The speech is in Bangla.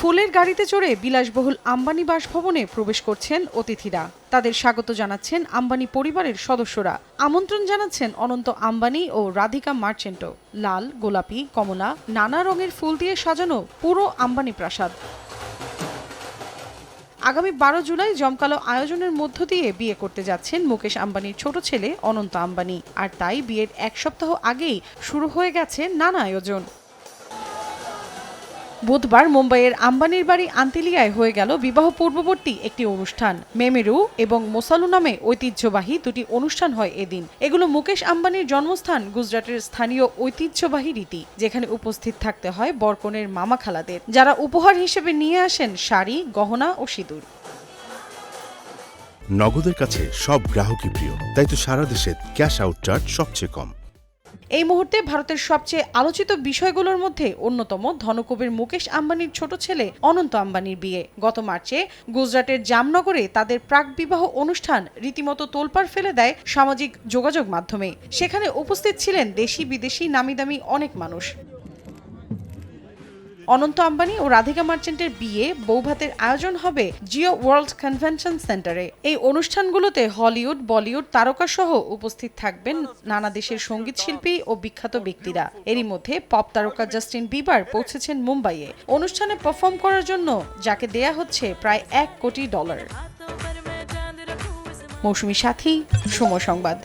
ফুলের গাড়িতে চড়ে বিলাসবহুল আম্বানি বাসভবনে প্রবেশ করছেন অতিথিরা। তাদের স্বাগত জানাচ্ছেন আম্বানি পরিবারের সদস্যরা। আমন্ত্রণ জানাচ্ছেন অনন্ত আম্বানি ও রাধিকা মার্চেন্টো। লাল, গোলাপি, কমলা, নানা রঙের ফুল দিয়ে সাজানো পুরো আম্বানি প্রাসাদ। আগামী বারো জুলাই জমকালো আয়োজনের মধ্য দিয়ে বিয়ে করতে যাচ্ছেন মুকেশ আম্বানির ছোট ছেলে অনন্ত আম্বানি। আর তাই বিয়ের এক সপ্তাহ আগেই শুরু হয়ে গেছে নানা আয়োজন। বুধবার মুম্বাইয়ের আম্বানির বাড়ি আন্তিলিয়ায় হয়ে গেল বিবাহ পূর্ববর্তী একটি অনুষ্ঠান। মেমেরু এবং মোসালু নামে ঐতিহ্যবাহী দুটি অনুষ্ঠান হয় এদিন। এগুলো মুকেশ আম্বানির জন্মস্থান, গুজরাটের স্থানীয় ঐতিহ্যবাহী রীতি, যেখানে উপস্থিত থাকতে হয় বরকনের মামা খালাদের, যারা উপহার হিসেবে নিয়ে আসেন শাড়ি, গহনা ও সিঁদুর। নগদের কাছে সব গ্রাহকই প্রিয়, তাই তো সারা দেশে ক্যাশ আউট চার্জ সবচেয়ে কম। এই মুহূর্তে ভারতের সবচেয়ে আলোচিত বিষয়গুলোর মধ্যে অন্যতম ধনকবির মুকেশ আম্বানির ছোট ছেলে অনন্ত আম্বানির বিয়ে। গত মার্চে গুজরাটের জামনগরে তাদের প্রাক বিবাহ অনুষ্ঠান রীতিমতো তোলপাড় ফেলে দেয় সামাজিক যোগাযোগ মাধ্যমে। সেখানে উপস্থিত ছিলেন দেশি বিদেশি নামিদামি অনেক মানুষ। অনন্ত আম্বানি ও রাধিকা মার্চেন্টের বিয়ে বৌভাতের আয়োজন হবে জিও ওয়ার্ল্ড কনভেনশন সেন্টারে। এই অনুষ্ঠানগুলোতে হলিউড, বলিউড তারকা সহ উপস্থিত থাকবেন নানা দেশের সংগীত শিল্পী ও বিখ্যাত ব্যক্তিরা। এরই মধ্যে পপ তারকা জাস্টিন বিবার পৌঁছেছেন মুম্বাইয়ে। অনুষ্ঠানে পারফর্ম করার জন্য যাকে দেয়া হচ্ছে প্রায় এক কোটি ডলার। মৌসুমী সাথী, সময় সংবাদ।